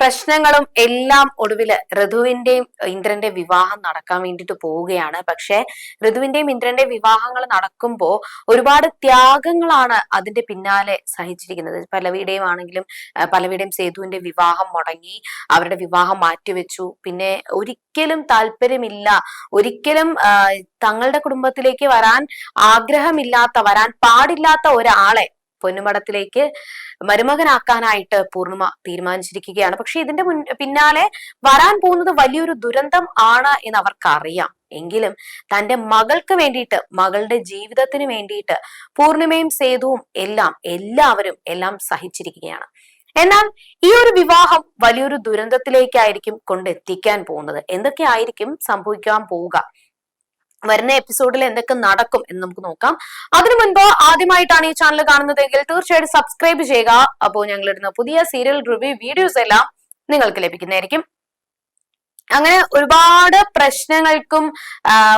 പ്രശ്നങ്ങളും എല്ലാം ഒടുവിൽ ഋതുവിന്റെയും ഇന്ദ്രന്റെ വിവാഹം നടക്കാൻ വേണ്ടിയിട്ട് പോവുകയാണ്. പക്ഷെ ഋതുവിന്റെയും ഇന്ദ്രന്റെ വിവാഹങ്ങൾ നടക്കുമ്പോൾ ഒരുപാട് ത്യാഗങ്ങളാണ് അതിന്റെ പിന്നാലെ സഹിച്ചിരിക്കുന്നത്. പലവിടെയും ആണെങ്കിലും പലവിടെയും സേതുവിന്റെ വിവാഹം മുടങ്ങി അവരുടെ വിവാഹം മാറ്റിവെച്ചു. പിന്നെ ഒരിക്കലും താല്പര്യമില്ല ഒരിക്കലും തങ്ങളുടെ കുടുംബത്തിലേക്ക് വരാൻ ആഗ്രഹമില്ലാത്ത വരാൻ പാടില്ലാത്ത ഒരാളെ പൊന്നുമടത്തിലേക്ക് മരുമകനാക്കാനായിട്ട് പൂർണിമ തീരുമാനിച്ചിരിക്കുകയാണ്. പക്ഷെ ഇതിന്റെ മുൻ പിന്നാലെ വരാൻ പോകുന്നത് വലിയൊരു ദുരന്തം ആണ് എന്ന് അവർക്കറിയാം എങ്കിലും തന്റെ മകൾക്ക് വേണ്ടിയിട്ട് മകളുടെ ജീവിതത്തിന് വേണ്ടിയിട്ട് പൂർണിമയും സേതുവും എല്ലാം എല്ലാവരും എല്ലാം സഹിച്ചിരിക്കുകയാണ്. എന്നാൽ ഈ ഒരു വിവാഹം വലിയൊരു ദുരന്തത്തിലേക്കായിരിക്കും കൊണ്ടെത്തിക്കാൻ പോകുന്നത്. എന്തൊക്കെയായിരിക്കും സംഭവിക്കാൻ പോവുക? വരുന്ന എപ്പിസോഡിൽ എന്തൊക്കെ നടക്കും എന്ന് നമുക്ക് നോക്കാം. അതിനു മുൻപ് ആദ്യമായിട്ടാണ് ഈ ചാനൽ കാണുന്നതെങ്കിൽ തീർച്ചയായിട്ടും സബ്സ്ക്രൈബ് ചെയ്യുക. അപ്പോൾ ഞങ്ങൾ ഇടുന്ന പുതിയ സീരിയൽ റിവ്യൂ വീഡിയോസ് എല്ലാം നിങ്ങൾക്ക് ലഭിക്കുന്നതായിരിക്കും. അങ്ങനെ ഒരുപാട് പ്രശ്നങ്ങൾക്കും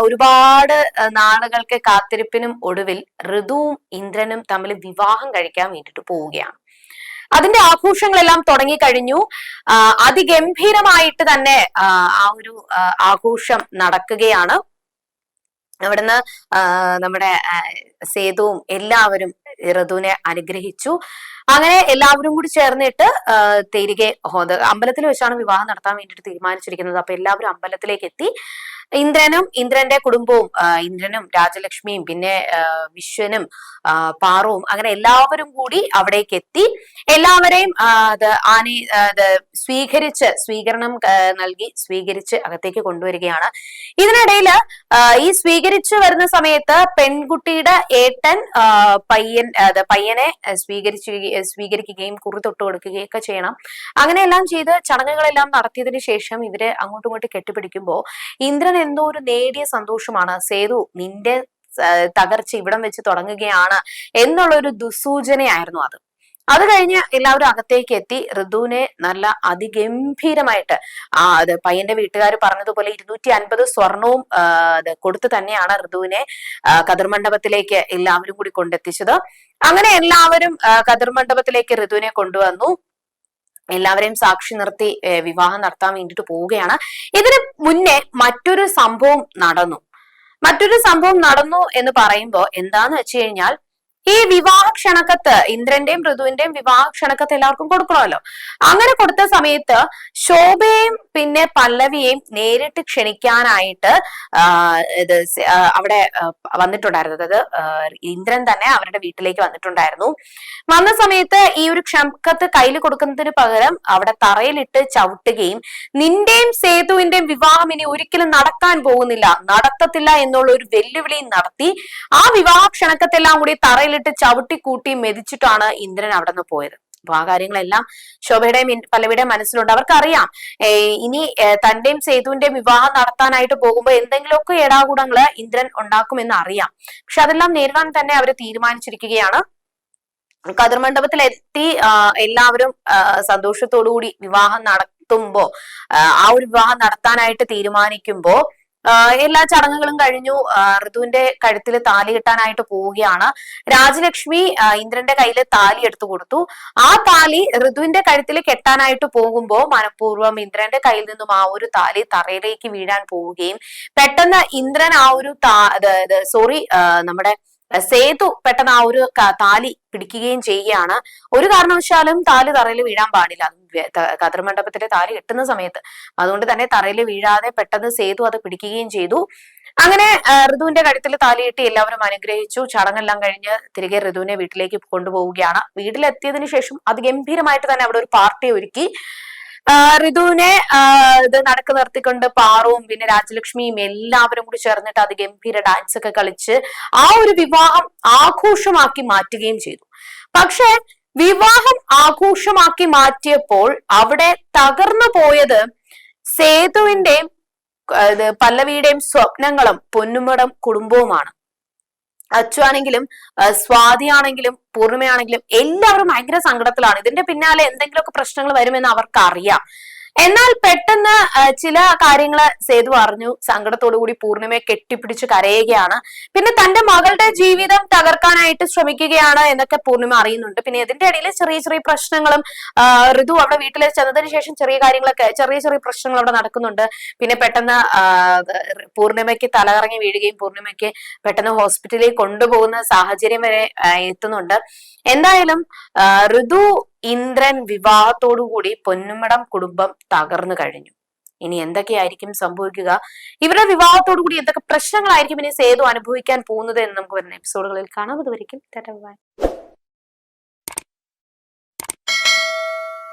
ഒരുപാട് നാളുകൾക്ക് കാത്തിരിപ്പിനും ഒടുവിൽ ഋതുവും ഇന്ദ്രനും തമ്മിൽ വിവാഹം കഴിക്കാൻ വേണ്ടിയിട്ട് പോവുകയാണ്. അതിന്റെ ആഘോഷങ്ങളെല്ലാം തുടങ്ങിക്കഴിഞ്ഞു. ആ, അതിഗംഭീരമായിട്ട് തന്നെ ആ ഒരു ആഘോഷം നടക്കുകയാണ്. അവിടുന്ന് നമ്മുടെ സേതുവും എല്ലാവരും ഋതുവിനെ അനുഗ്രഹിച്ചു. അങ്ങനെ എല്ലാവരും കൂടി ചേർന്നിട്ട് തിരികെ അമ്പലത്തിൽ വെച്ചാണ് വിവാഹം നടത്താൻ വേണ്ടിയിട്ട് തീരുമാനിച്ചിരിക്കുന്നത്. അപ്പൊ എല്ലാവരും അമ്പലത്തിലേക്ക് എത്തി ഇന്ദ്രനും ഇന്ദ്രന്റെ കുടുംബവും ഇന്ദ്രനും രാജലക്ഷ്മിയും പിന്നെ വിശ്വനും പാറവും അങ്ങനെ എല്ലാവരും കൂടി അവിടേക്ക് എത്തി എല്ലാവരെയും അത് ആനി സ്വീകരിച്ച് സ്വീകരണം നൽകി സ്വീകരിച്ച് അകത്തേക്ക് കൊണ്ടുവരികയാണ്. ഇതിനിടയിൽ ഈ സ്വീകരിച്ചു വരുന്ന സമയത്ത് പെൺകുട്ടിയുടെ ഏട്ടൻ പയ്യൻ പയ്യനെ സ്വീകരിച്ചു സ്വീകരിക്കുകയും കുറി തൊട്ട് കൊടുക്കുകയും ഒക്കെ ചെയ്യണം. അങ്ങനെയെല്ലാം ചെയ്ത് ചടങ്ങുകളെല്ലാം നടത്തിയതിനു ശേഷം ഇവരെ അങ്ങോട്ടും ഇങ്ങോട്ടും കെട്ടിപ്പിടിക്കുമ്പോൾ ഇന്ദ്രൻ എന്തോ ഒരു നേടിയ സന്തോഷമാണ്. സേതു നിന്റെ തകർച്ച ഇവിടം വെച്ച് തുടങ്ങുകയാണ് എന്നുള്ള ഒരു ദുസൂചനയായിരുന്നു അത്. അത് കഴിഞ്ഞ് എല്ലാവരും അകത്തേക്ക് എത്തി. ഋതുവിനെ നല്ല അതിഗംഭീരമായിട്ട് ആ അത് പയ്യന്റെ വീട്ടുകാർ പറഞ്ഞതുപോലെ ഇരുന്നൂറ്റി അൻപത് സ്വർണവും കൊടുത്തു തന്നെയാണ് ഋതുവിനെ കതിർമണ്ഡപത്തിലേക്ക് മണ്ഡപത്തിലേക്ക് എല്ലാവരും കൂടി കൊണ്ടെത്തിച്ചത്. അങ്ങനെ എല്ലാവരും കതിർമണ്ഡപത്തിലേക്ക് മണ്ഡപത്തിലേക്ക് ഋതുവിനെ കൊണ്ടുവന്നു. എല്ലാവരെയും സാക്ഷി നിർത്തി വിവാഹം നടത്താൻ വേണ്ടിയിട്ട് പോവുകയാണ്. ഇതിന് മുന്നേ മറ്റൊരു സംഭവം നടന്നു. മറ്റൊരു സംഭവം നടന്നു എന്ന് പറയുമ്പോൾ എന്താന്ന് വെച്ച് കഴിഞ്ഞാൽ ഈ വിവാഹ ക്ഷണക്കത്ത് ഇന്ദ്രന്റെയും ഋതുവിന്റെയും വിവാഹ ക്ഷണക്കത്ത് എല്ലാവർക്കും കൊടുക്കണമല്ലോ. അങ്ങനെ കൊടുത്ത സമയത്ത് ശോഭയെയും പിന്നെ പല്ലവിയെയും നേരിട്ട് ക്ഷണിക്കാനായിട്ട് ഇത് അവിടെ വന്നിട്ടുണ്ടായിരുന്നു. അതായത് ഇന്ദ്രൻ തന്നെ അവരുടെ വീട്ടിലേക്ക് വന്നിട്ടുണ്ടായിരുന്നു. വന്ന സമയത്ത് ഈ ഒരു ക്ഷണക്കത്ത് കയ്യിൽ കൊടുക്കുന്നതിന് പകരം അവിടെ തറയിലിട്ട് ചവിട്ടുകയും നിന്റെയും സേതുവിന്റെയും വിവാഹം ഇനി ഒരിക്കലും നടക്കാൻ പോകുന്നില്ല. നടത്തത്തില്ല എന്നുള്ള ഒരു വെല്ലുവിളിയും നടത്തി ആ വിവാഹ ക്ഷണക്കത്തെല്ലാം കൂടി തറയിലിട്ട് ചവിട്ടി കൂട്ടി മെതിച്ചിട്ടാണ് ഇന്ദ്രൻ അവിടെ നിന്ന് പോയത്. അപ്പൊ ആ കാര്യങ്ങളെല്ലാം ശോഭയുടെയും പലവിടെയും മനസ്സിലുണ്ട്. അവർക്കറിയാം. ഇനി തന്റെയും സേതുവിന്റെയും വിവാഹം നടത്താനായിട്ട് പോകുമ്പോൾ എന്തെങ്കിലുമൊക്കെ ഏടാകൂടങ്ങൾ ഇന്ദ്രൻ ഉണ്ടാക്കുമെന്ന് അറിയാം. പക്ഷെ അതെല്ലാം നേരിടാൻ തന്നെ അവർ തീരുമാനിച്ചിരിക്കുകയാണ്. കതിർമണ്ഡപത്തിൽ എത്തി എല്ലാവരും സന്തോഷത്തോടു കൂടി വിവാഹം നടത്തുമ്പോ ആ, ഒരു വിവാഹം നടത്താനായിട്ട് തീരുമാനിക്കുമ്പോ എല്ലാ ചടങ്ങുകളും കഴിഞ്ഞു. ഋതുവിന്റെ കഴുത്തിൽ താലി കെട്ടാനായിട്ട് പോവുകയാണ്. രാജലക്ഷ്മി ഇന്ദ്രന്റെ കയ്യിൽ താലി എടുത്തു കൊടുത്തു. ആ താലി ഋതുവിന്റെ കഴുത്തിൽ കെട്ടാനായിട്ട് പോകുമ്പോൾ മനഃപൂർവം ഇന്ദ്രന്റെ കയ്യിൽ നിന്നും ആ ഒരു താലി തറയിലേക്ക് വീഴാൻ പോവുകയും പെട്ടെന്ന് ഇന്ദ്രൻ ആ ഒരു സോറി നമ്മുടെ സേതു പെട്ടെന്ന് ആ ഒരു താലി പിടിക്കുകയും ചെയ്യുകയാണ്. ഒരു കാരണവശാലും താലി തറയിൽ വീഴാൻ പാടില്ല. കതിർ മണ്ഡപത്തിന്റെ താലി കെട്ടുന്ന സമയത്ത്. അതുകൊണ്ട് തന്നെ തറയിൽ വീഴാതെ പെട്ടെന്ന് സേതു അത് പിടിക്കുകയും ചെയ്തു. അങ്ങനെ ഋതുവിന്റെ കഴുത്തിൽ താലിയിട്ട് എല്ലാവരും അനുഗ്രഹിച്ചു. ചടങ്ങെല്ലാം കഴിഞ്ഞ് തിരികെ ഋതുവിനെ വീട്ടിലേക്ക് കൊണ്ടുപോവുകയാണ്. വീട്ടിലെത്തിയതിനു ശേഷം അത് ഗംഭീരമായിട്ട് തന്നെ അവിടെ ഒരു പാർട്ടി ഒരുക്കി. ഋതുവിനെ ഇത് നടക്ക് നിർത്തിക്കൊണ്ട് പാറുവും പിന്നെ രാജലക്ഷ്മിയും എല്ലാവരും കൂടി ചേർന്നിട്ട് അത് ഗംഭീര ഡാൻസ് ഒക്കെ കളിച്ച് ആ ഒരു വിവാഹം ആഘോഷമാക്കി മാറ്റുകയും ചെയ്തു. പക്ഷെ വിവാഹം ആഘോഷമാക്കി മാറ്റിയപ്പോൾ അവിടെ തകർന്നു പോയത് സേതുവിന്റെയും പല്ലവിയുടെയും സ്വപ്നങ്ങളും പൊന്നുമടം കുടുംബവുമാണ്. അച്ചു സ്വാതിയാണെങ്കിലും പൂർണിമയാണെങ്കിലും എല്ലാവരും ഭയങ്കര സങ്കടത്തിലാണ്. ഇതിന്റെ പിന്നാലെ എന്തെങ്കിലുമൊക്കെ പ്രശ്നങ്ങൾ വരുമെന്ന് അവർക്ക് അറിയാം എന്നാൽ പെട്ടെന്ന് ചില കാര്യങ്ങൾ സേതു അറിഞ്ഞു. സങ്കടത്തോടു കൂടി പൂർണിമയെ കെട്ടിപ്പിടിച്ച് കരയുകയാണ്. പിന്നെ തന്റെ മകളുടെ ജീവിതം തകർക്കാനായിട്ട് ശ്രമിക്കുകയാണ് എന്നൊക്കെ പൂർണിമ അറിയുന്നുണ്ട്. പിന്നെ ഇതിന്റെ ഇടയിൽ ചെറിയ ചെറിയ പ്രശ്നങ്ങളും ഋതു അവിടെ വീട്ടിൽ ചെന്നതിന് ശേഷം ചെറിയ കാര്യങ്ങളൊക്കെ ചെറിയ ചെറിയ പ്രശ്നങ്ങൾ അവിടെ നടക്കുന്നുണ്ട്. പിന്നെ പെട്ടെന്ന് പൂർണിമയ്ക്ക് തലകറങ്ങി വീഴുകയും പൂർണിമയ്ക്ക് പെട്ടെന്ന് ഹോസ്പിറ്റലിൽ കൊണ്ടുപോകുന്ന സാഹചര്യം വരെ എത്തുന്നുണ്ട്. എന്തായാലും ഋതു ഇന്ദ്രൻ വിവാഹത്തോടുകൂടി പൊന്നുമടം കുടുംബം തകർന്നു കഴിഞ്ഞു. ഇനി എന്തൊക്കെയായിരിക്കും സംഭവിക്കുക? ഇവരുടെ വിവാഹത്തോടു കൂടി എന്തൊക്കെ പ്രശ്നങ്ങളായിരിക്കും ഇനി സേതു അനുഭവിക്കാൻ പോകുന്നത് എന്ന് നമുക്ക് വരുന്ന എപ്പിസോഡുകളിൽ കാണാം. അതുവരെയും